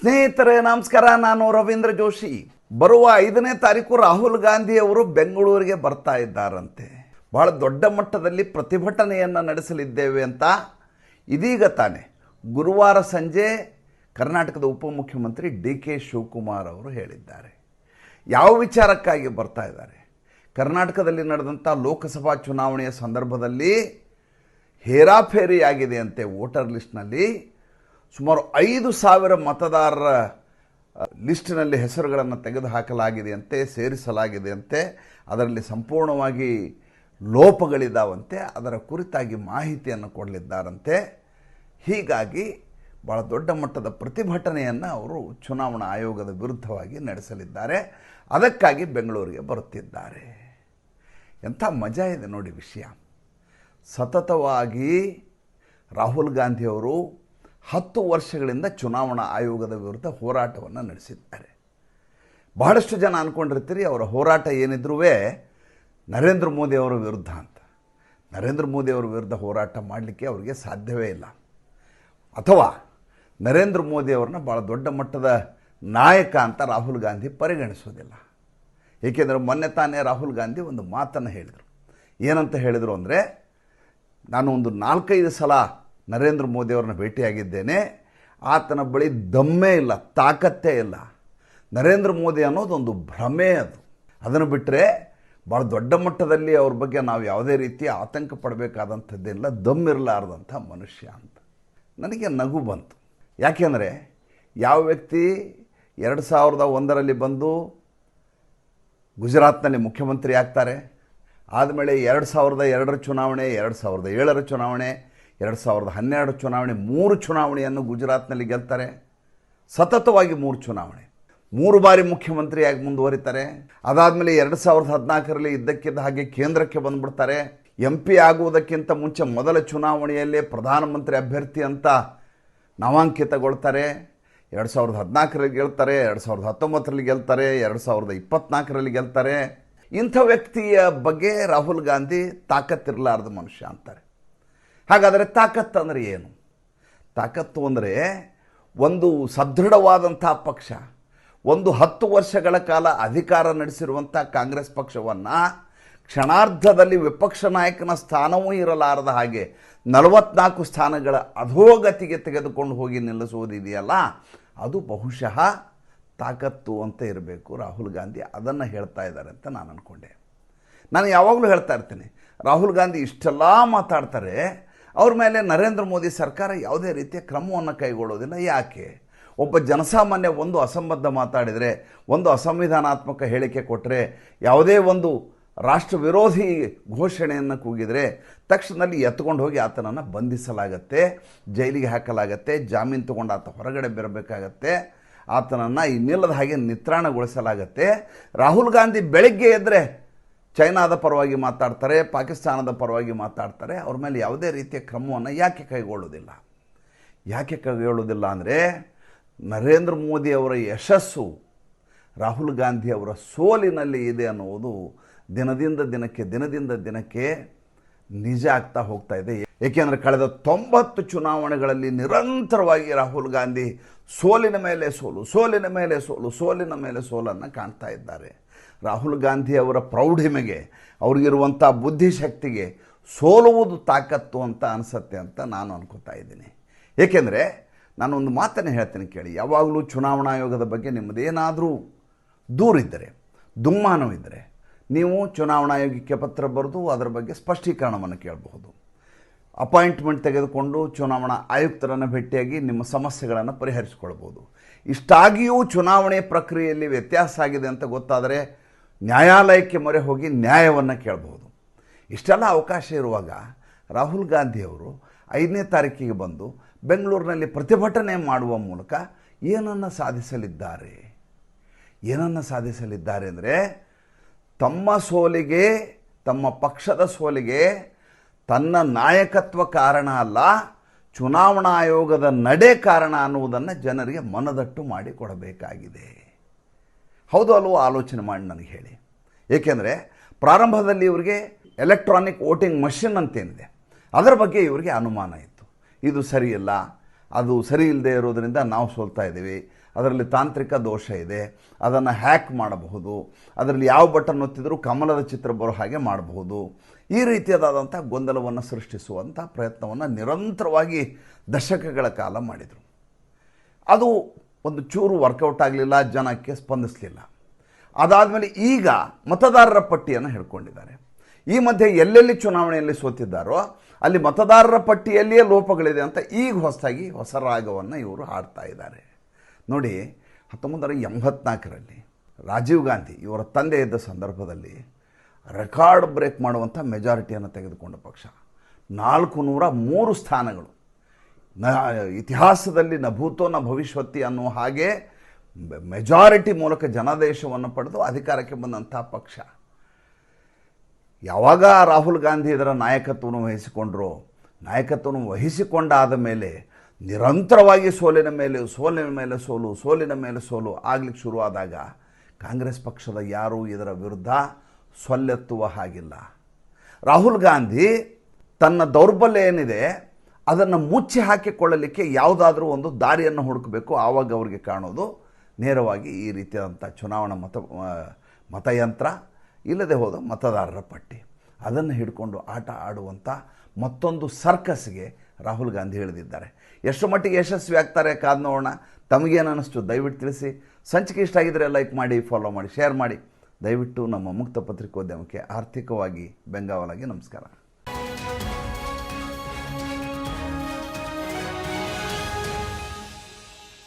ಸ್ನೇಹಿತರೆ, ನಮಸ್ಕಾರ. ನಾನು ರವೀಂದ್ರ ಜೋಶಿ. ಬರುವ ಐದನೇ ತಾರೀಕು ರಾಹುಲ್ ಗಾಂಧಿ ಅವರು ಬೆಂಗಳೂರಿಗೆ ಬರ್ತಾ ಇದ್ದಾರಂತೆ. ಬಹಳ ದೊಡ್ಡ ಮಟ್ಟದಲ್ಲಿ ಪ್ರತಿಭಟನೆಯನ್ನು ನಡೆಸಲಿದ್ದೇವೆ ಅಂತ. ಇದೀಗ ತಾನೆ ಗುರುವಾರ ಸಂಜೆ ಕರ್ನಾಟಕದ ಉಪಮುಖ್ಯಮಂತ್ರಿ ಡಿ ಕೆ ಶಿವಕುಮಾರ್ ಅವರು ಹೇಳಿದ್ದಾರೆ. ಯಾವ ವಿಚಾರಕ್ಕಾಗಿ ಬರ್ತಾ ಇದ್ದಾರೆ? ಕರ್ನಾಟಕದಲ್ಲಿ ನಡೆದಂಥ ಲೋಕಸಭಾ ಚುನಾವಣೆಯ ಸಂದರ್ಭದಲ್ಲಿ ಹೇರಾಫೇರಿಯಾಗಿದೆ ಅಂತೆ ವೋಟರ್ ಲಿಸ್ಟ್ನಲ್ಲಿ. ಸುಮಾರು ಐದು ಸಾವಿರ ಮತದಾರರ ಲಿಸ್ಟ್ನಲ್ಲಿ ಹೆಸರುಗಳನ್ನು ತೆಗೆದುಹಾಕಲಾಗಿದೆಯಂತೆ, ಸೇರಿಸಲಾಗಿದೆಯಂತೆ, ಅದರಲ್ಲಿ ಸಂಪೂರ್ಣವಾಗಿ ಲೋಪಗಳಿದ್ದಾವಂತೆ ಅದರ ಕುರಿತಾಗಿ ಮಾಹಿತಿಯನ್ನು ಕೊಡಲಿದ್ದಾರಂತೆ. ಹೀಗಾಗಿ ಭಾಳ ದೊಡ್ಡ ಮಟ್ಟದ ಪ್ರತಿಭಟನೆಯನ್ನು ಅವರು ಚುನಾವಣಾ ಆಯೋಗದ ವಿರುದ್ಧವಾಗಿ ನಡೆಸಲಿದ್ದಾರೆ. ಅದಕ್ಕಾಗಿ ಬೆಂಗಳೂರಿಗೆ ಬರುತ್ತಿದ್ದಾರೆ. ಎಂಥ ಮಜಾ ಇದೆ ನೋಡಿ ವಿಷಯ. ಸತತವಾಗಿ ರಾಹುಲ್ ಗಾಂಧಿಯವರು ಹತ್ತು ವರ್ಷಗಳಿಂದ ಚುನಾವಣಾ ಆಯೋಗದ ವಿರುದ್ಧ ಹೋರಾಟವನ್ನು ನಡೆಸಿದ್ದಾರೆ. ಬಹಳಷ್ಟು ಜನ ಅಂದ್ಕೊಂಡಿರ್ತೀರಿ ಅವರ ಹೋರಾಟ ಏನಿದ್ರೂ ನರೇಂದ್ರ ಮೋದಿ ಅವರ ವಿರುದ್ಧ ಅಂತ. ನರೇಂದ್ರ ಮೋದಿ ಅವರ ವಿರುದ್ಧ ಹೋರಾಟ ಮಾಡಲಿಕ್ಕೆ ಅವರಿಗೆ ಸಾಧ್ಯವೇ ಇಲ್ಲ. ಅಥವಾ ನರೇಂದ್ರ ಮೋದಿ ಅವ್ರನ್ನ ಭಾಳ ದೊಡ್ಡ ಮಟ್ಟದ ನಾಯಕ ಅಂತ ರಾಹುಲ್ ಗಾಂಧಿ ಪರಿಗಣಿಸೋದಿಲ್ಲ. ಏಕೆಂದರೆ ಮೊನ್ನೆ ತಾನೇ ರಾಹುಲ್ ಗಾಂಧಿ ಒಂದು ಮಾತನ್ನು ಹೇಳಿದರು. ಏನಂತ ಹೇಳಿದರು ಅಂದರೆ, ನಾನು ಒಂದು ನಾಲ್ಕೈದು ಸಲ ನರೇಂದ್ರ ಮೋದಿಯವ್ರನ್ನ ಭೇಟಿಯಾಗಿದ್ದೇನೆ. ಆತನ ಬಳಿ ದಮ್ಮೇ ಇಲ್ಲ, ತಾಕತ್ತೇ ಇಲ್ಲ. ನರೇಂದ್ರ ಮೋದಿ ಅನ್ನೋದೊಂದು ಭ್ರಮೆ ಅದು. ಅದನ್ನು ಬಿಟ್ಟರೆ ಭಾಳ ದೊಡ್ಡ ಮಟ್ಟದಲ್ಲಿ ಅವ್ರ ಬಗ್ಗೆ ನಾವು ಯಾವುದೇ ರೀತಿ ಆತಂಕ ಪಡಬೇಕಾದಂಥದ್ದಿಲ್ಲ ದಮ್ಮಿರಲಾರ್ದಂಥ ಮನುಷ್ಯ ಅಂತ. ನನಗೆ ನಗು ಬಂತು. ಯಾಕೆಂದರೆ ಯಾವ ವ್ಯಕ್ತಿ ಎರಡು ಸಾವಿರದ ಒಂದರಲ್ಲಿ ಬಂದು ಗುಜರಾತ್ನಲ್ಲಿ ಮುಖ್ಯಮಂತ್ರಿ ಆಗ್ತಾರೆ, ಆದಮೇಲೆ ಎರಡು ಸಾವಿರದ ಎರಡರ ಚುನಾವಣೆ, ಎರಡು ಸಾವಿರದ ಏಳರ ಚುನಾವಣೆ ಎರಡು ಸಾವಿರದ ಹನ್ನೆರಡು ಚುನಾವಣೆ, ಮೂರು ಚುನಾವಣೆಯನ್ನು ಗುಜರಾತ್ನಲ್ಲಿ ಗೆಲ್ತಾರೆ. ಸತತವಾಗಿ ಮೂರು ಚುನಾವಣೆ. ಮೂರು ಬಾರಿ ಮುಖ್ಯಮಂತ್ರಿಯಾಗಿ ಮುಂದುವರಿತಾರೆ. ಅದಾದಮೇಲೆ ಎರಡು ಸಾವಿರದ ಹದಿನಾಲ್ಕರಲ್ಲಿ ಇದ್ದಕ್ಕಿದ್ದ ಹಾಗೆ ಕೇಂದ್ರಕ್ಕೆ ಬಂದುಬಿಡ್ತಾರೆ. ಎಂ ಪಿ ಆಗುವುದಕ್ಕಿಂತ ಮುಂಚೆ ಮೊದಲ ಚುನಾವಣೆಯಲ್ಲೇ ಪ್ರಧಾನಮಂತ್ರಿ ಅಭ್ಯರ್ಥಿ ಅಂತ ನಾಮಾಂಕಿತಗೊಳ್ತಾರೆ. ಎರಡು ಸಾವಿರದ ಹದಿನಾಲ್ಕರಲ್ಲಿ ಗೆಲ್ತಾರೆ, ಎರಡು ಸಾವಿರದ ಹತ್ತೊಂಬತ್ತರಲ್ಲಿ ಗೆಲ್ತಾರೆ, ಎರಡು ಸಾವಿರದ ಇಪ್ಪತ್ನಾಲ್ಕರಲ್ಲಿ ಗೆಲ್ತಾರೆ. ಇಂಥ ವ್ಯಕ್ತಿಯ ಬಗ್ಗೆ ರಾಹುಲ್ ಗಾಂಧಿ ತಾಕತ್ತಿರಲಾರದ ಮನುಷ್ಯ ಅಂತಾರೆ. ಹಾಗಾದರೆ ತಾಕತ್ತು ಅಂದರೆ ಏನು? ತಾಕತ್ತು ಅಂದರೆ ಒಂದು ಸದೃಢವಾದಂಥ ಪಕ್ಷ, ಒಂದು ಹತ್ತು ವರ್ಷಗಳ ಕಾಲ ಅಧಿಕಾರ ನಡೆಸಿರುವಂಥ ಕಾಂಗ್ರೆಸ್ ಪಕ್ಷವನ್ನು ಕ್ಷಣಾರ್ಧದಲ್ಲಿ ವಿಪಕ್ಷ ನಾಯಕನ ಸ್ಥಾನವೂ ಇರಲಾರದ ಹಾಗೆ ನಲವತ್ನಾಲ್ಕು ಸ್ಥಾನಗಳ ಅಧೋಗತಿಗೆ ತೆಗೆದುಕೊಂಡು ಹೋಗಿ ನಿಲ್ಲಿಸುವುದಿದೆಯಲ್ಲ, ಅದು ಬಹುಶಃ ತಾಕತ್ತು ಅಂತ ಇರಬೇಕು. ರಾಹುಲ್ ಗಾಂಧಿ ಅದನ್ನು ಹೇಳ್ತಾ ಇದ್ದಾರೆ ಅಂತ ನಾನು ಅಂದ್ಕೊಂಡೆ ನಾನು ಯಾವಾಗಲೂ ಹೇಳ್ತಾ ಇರ್ತೀನಿ, ರಾಹುಲ್ ಗಾಂಧಿ ಇಷ್ಟೆಲ್ಲ ಮಾತಾಡ್ತಾರೆ ಅವ್ರ ಮೇಲೆ ನರೇಂದ್ರ ಮೋದಿ ಸರ್ಕಾರ ಯಾವುದೇ ರೀತಿಯ ಕ್ರಮವನ್ನು ಕೈಗೊಳ್ಳೋದಿಲ್ಲ. ಯಾಕೆ? ಒಬ್ಬ ಜನಸಾಮಾನ್ಯ ಒಂದು ಅಸಂಬದ್ಧ ಮಾತಾಡಿದರೆ, ಒಂದು ಅಸಂವಿಧಾನಾತ್ಮಕ ಹೇಳಿಕೆ ಕೊಟ್ಟರೆ ಯಾವುದೇ ಒಂದು ರಾಷ್ಟ್ರ ವಿರೋಧಿ ಘೋಷಣೆಯನ್ನು ಕೂಗಿದರೆ ತಕ್ಷಣದಲ್ಲಿ ಎತ್ಕೊಂಡು ಹೋಗಿ ಆತನನ್ನು ಬಂಧಿಸಲಾಗತ್ತೆ, ಜೈಲಿಗೆ ಹಾಕಲಾಗತ್ತೆ, ಜಾಮೀನು ತೊಗೊಂಡು ಆತ ಹೊರಗಡೆ ಬರಬೇಕಾಗತ್ತೆ, ಆತನನ್ನು ಇನ್ನಿಲ್ಲದ ಹಾಗೆ ನಿತ್ರಾಣಗೊಳಿಸಲಾಗತ್ತೆ. ರಾಹುಲ್ ಗಾಂಧಿ ಬೆಳಗ್ಗೆ ಎದ್ದರೆ ಚೈನಾದ ಪರವಾಗಿ ಮಾತಾಡ್ತಾರೆ, ಪಾಕಿಸ್ತಾನದ ಪರವಾಗಿ ಮಾತಾಡ್ತಾರೆ, ಅವ್ರ ಮೇಲೆ ಯಾವುದೇ ರೀತಿಯ ಕ್ರಮವನ್ನು ಯಾಕೆ ಕೈಗೊಳ್ಳೋದಿಲ್ಲ ಯಾಕೆ ಕೈಗೊಳ್ಳೋದಿಲ್ಲ ಅಂದರೆ ನರೇಂದ್ರ ಮೋದಿ ಅವರ ಯಶಸ್ಸು, ರಾಹುಲ್ ಗಾಂಧಿ ಅವರ ಸೋಲಿನಲ್ಲಿ ಇದೆ ಅನ್ನುವುದು ದಿನದಿಂದ ದಿನಕ್ಕೆ ದಿನದಿಂದ ದಿನಕ್ಕೆ ನಿಜ ಆಗ್ತಾ ಹೋಗ್ತಾ ಇದೆ. ಏಕೆಂದರೆ ಕಳೆದ ತೊಂಬತ್ತು ಚುನಾವಣೆಗಳಲ್ಲಿ ನಿರಂತರವಾಗಿ ರಾಹುಲ್ ಗಾಂಧಿ ಸೋಲಿನ ಮೇಲೆ ಸೋಲು, ಸೋಲಿನ ಮೇಲೆ ಸೋಲು, ಸೋಲಿನ ಮೇಲೆ ಸೋಲನ್ನು ಕಾಣ್ತಾ ಇದ್ದಾರೆ. ರಾಹುಲ್ ಗಾಂಧಿ ಅವರ ಪ್ರೌಢಿಮೆಗೆ ಅವ್ರಿಗಿರುವಂಥ ಬುದ್ಧಿಶಕ್ತಿಗೆ ಸೋಲುವುದು ತಾಕತ್ತು ಅಂತ ಅನಿಸತ್ತೆ ಅಂತ ನಾನು ಅನ್ಕೋತಾ ಇದ್ದೀನಿ. ಏಕೆಂದರೆ ನಾನೊಂದು ಮಾತನ್ನು ಹೇಳ್ತೀನಿ ಕೇಳಿ. ಯಾವಾಗಲೂ ಚುನಾವಣಾ ಆಯೋಗದ ಬಗ್ಗೆ ನಿಮ್ಮದೇನಾದರೂ ದೂರಿದ್ದರೆ ದುಮ್ಮಾನವಿದ್ದರೆ ನೀವು ಚುನಾವಣಾ ಆಯೋಗಕ್ಕೆ ಪತ್ರ ಬರೆದು ಅದರ ಬಗ್ಗೆ ಸ್ಪಷ್ಟೀಕರಣವನ್ನು ಕೇಳಬಹುದು. ಅಪಾಯಿಂಟ್ಮೆಂಟ್ ತೆಗೆದುಕೊಂಡು ಚುನಾವಣಾ ಆಯುಕ್ತರನ್ನು ಭೇಟಿಯಾಗಿ ನಿಮ್ಮ ಸಮಸ್ಯೆಗಳನ್ನು ಪರಿಹರಿಸಿಕೊಳ್ಬೋದು ಇಷ್ಟಾಗಿಯೂ ಚುನಾವಣೆ ಪ್ರಕ್ರಿಯೆಯಲ್ಲಿ ವ್ಯತ್ಯಾಸ ಆಗಿದೆ ಅಂತ ಗೊತ್ತಾದರೆ ನ್ಯಾಯಾಲಯಕ್ಕೆ ಮೊರೆ ಹೋಗಿ ನ್ಯಾಯವನ್ನು ಕೇಳಬಹುದು. ಇಷ್ಟೆಲ್ಲ ಅವಕಾಶ ಇರುವಾಗ ರಾಹುಲ್ ಗಾಂಧಿಯವರು ಐದನೇ ತಾರೀಕಿಗೆ ಬಂದು ಬೆಂಗಳೂರಿನಲ್ಲಿ ಪ್ರತಿಭಟನೆ ಮಾಡುವ ಮೂಲಕ ಏನನ್ನು ಸಾಧಿಸಲಿದ್ದಾರೆ? ಏನನ್ನು ಸಾಧಿಸಲಿದ್ದಾರೆ ಅಂದರೆ ತಮ್ಮ ಸೋಲಿಗೆ, ತಮ್ಮ ಪಕ್ಷದ ಸೋಲಿಗೆ ತನ್ನ ನಾಯಕತ್ವ ಕಾರಣ ಅಲ್ಲ, ಚುನಾವಣಾ ಆಯೋಗದ ನಡೆ ಕಾರಣ ಅನ್ನುವುದನ್ನು ಜನರಿಗೆ ಮನದಟ್ಟು ಮಾಡಿ ಕೊಡಬೇಕಾಗಿದೆ ಹೌದು ಅಲ್ವೋ ಆಲೋಚನೆ ಮಾಡಿ ನನಗೆ ಹೇಳಿ. ಏಕೆಂದರೆ ಪ್ರಾರಂಭದಲ್ಲಿ ಇವರಿಗೆ ಎಲೆಕ್ಟ್ರಾನಿಕ್ ವೋಟಿಂಗ್ ಮಷಿನ್ ಅಂತೇನಿದೆ. ಅದರ ಬಗ್ಗೆ ಇವರಿಗೆ ಅನುಮಾನ ಇತ್ತು. ಇದು ಸರಿಯಿಲ್ಲ, ಅದು ಸರಿ ಇಲ್ಲದೆ ಇರೋದರಿಂದ ನಾವು ಸೋಲ್ತಾ ಇದ್ದೀವಿ, ಅದರಲ್ಲಿ ತಾಂತ್ರಿಕ ದೋಷ ಇದೆ, ಅದನ್ನು ಹ್ಯಾಕ್ ಮಾಡಬಹುದು, ಅದರಲ್ಲಿ ಯಾವ ಬಟನ್ ಒತ್ತಿದರೂ ಕಮಲದ ಚಿತ್ರ ಬರೋ ಹಾಗೆ ಮಾಡಬಹುದು. ಈ ರೀತಿಯಾದಂಥ ಗೊಂದಲವನ್ನು ಸೃಷ್ಟಿಸುವಂಥ ಪ್ರಯತ್ನವನ್ನು ನಿರಂತರವಾಗಿ ದಶಕಗಳ ಕಾಲ ಮಾಡಿದರು. ಅದು ಒಂದು ಚೂರು ವರ್ಕೌಟ್ ಆಗಲಿಲ್ಲ, ಜನಕ್ಕೆ ಸ್ಪಂದಿಸಲಿಲ್ಲ. ಅದಾದಮೇಲೆ ಈಗ ಮತದಾರರ ಪಟ್ಟಿಯನ್ನು ಹಿಡ್ಕೊಂಡಿದ್ದಾರೆ ಈ ಮಧ್ಯೆ ಎಲ್ಲೆಲ್ಲಿ ಚುನಾವಣೆಯಲ್ಲಿ ಸೋತಿದ್ದಾರೋ ಅಲ್ಲಿ ಮತದಾರರ ಪಟ್ಟಿಯಲ್ಲಿಯೇ ಲೋಪಗಳಿದೆ ಅಂತ ಈಗ ಹೊಸದಾಗಿ ಹೊಸ ರಾಗವನ್ನು ಇವರು ಹಾಡ್ತಾ ಇದ್ದಾರೆ. ನೋಡಿ ಹತ್ತೊಂಬತ್ತು ನೂರ ಎಂಬತ್ನಾಲ್ಕರಲ್ಲಿ ರಾಜೀವ್ ಗಾಂಧಿ ಇವರ ತಂದೆ ಇದ್ದ ಸಂದರ್ಭದಲ್ಲಿ ರೆಕಾರ್ಡ್ ಬ್ರೇಕ್ ಮಾಡುವಂಥ ಮೆಜಾರಿಟಿಯನ್ನು ತೆಗೆದುಕೊಂಡ ಪಕ್ಷ. ನಾಲ್ಕು ನೂರ ಮೂರು ಸ್ಥಾನಗಳು. ನ, ಇತಿಹಾಸದಲ್ಲಿ ನ ಭೂತೋ ನ ಭವಿಷ್ಯತ್ತಿ ಅನ್ನುವ ಹಾಗೆ ಮೆಜಾರಿಟಿ ಮೂಲಕ ಜನಾದೇಶವನ್ನು ಪಡೆದು ಅಧಿಕಾರಕ್ಕೆ ಬಂದಂಥ ಪಕ್ಷ. ಯಾವಾಗ ರಾಹುಲ್ ಗಾಂಧಿ ಇದರ ನಾಯಕತ್ವವನ್ನು ವಹಿಸಿಕೊಂಡ್ರು, ನಾಯಕತ್ವವನ್ನು ವಹಿಸಿಕೊಂಡಾದ ಮೇಲೆ ನಿರಂತರವಾಗಿ ಸೋಲಿನ ಮೇಲೆ ಸೋಲಿನ ಮೇಲೆ ಸೋಲು, ಸೋಲಿನ ಮೇಲೆ ಸೋಲು ಆಗ್ಲಿಕ್ಕೆ ಶುರುವಾದಾಗ ಕಾಂಗ್ರೆಸ್ ಪಕ್ಷದ ಯಾರೂ ಇದರ ವಿರುದ್ಧ ಸೊಲ್ಲೆತ್ತುವ ಹಾಗಿಲ್ಲ. ರಾಹುಲ್ ಗಾಂಧಿ ತನ್ನ ದೌರ್ಬಲ್ಯ ಏನಿದೆ ಅದನ್ನು ಮುಚ್ಚಿ ಹಾಕಿಕೊಳ್ಳಲಿಕ್ಕೆ ಯಾವುದಾದ್ರೂ ಒಂದು ದಾರಿಯನ್ನು ಹುಡುಕಬೇಕು. ಆವಾಗ ಅವರಿಗೆ ಕಾಣೋದು ನೇರವಾಗಿ ಈ ರೀತಿಯಾದಂಥ ಚುನಾವಣಾ ಮತ ಮತಯಂತ್ರ, ಇಲ್ಲದೆ ಹೋದ ಮತದಾರರ ಪಟ್ಟಿ. ಅದನ್ನು ಹಿಡ್ಕೊಂಡು ಆಟ ಆಡುವಂಥ ಮತ್ತೊಂದು ಸರ್ಕಸ್ಗೆ ರಾಹುಲ್ ಗಾಂಧಿ ಹೇಳಿದ್ದಾರೆ. ಎಷ್ಟು ಮಟ್ಟಿಗೆ ಯಶಸ್ವಿ ಆಗ್ತಾರೆ ಕಾದ್ ನೋಡೋಣ ತಮಗೇನು ಅನ್ನಿಸ್ತು ದಯವಿಟ್ಟು ತಿಳಿಸಿ. ಸಂಚಿಕೆ ಇಷ್ಟ ಆಗಿದ್ರೆ ಲೈಕ್ ಮಾಡಿ, ಫಾಲೋ ಮಾಡಿ, ಶೇರ್ ಮಾಡಿ. ದಯವಿಟ್ಟು ನಮ್ಮ ಮುಕ್ತ ಪತ್ರಿಕೋದ್ಯಮಕ್ಕೆ ಆರ್ಥಿಕವಾಗಿ ಬೆಂಗಾವಲಾಗಿ ನಮಸ್ಕಾರ.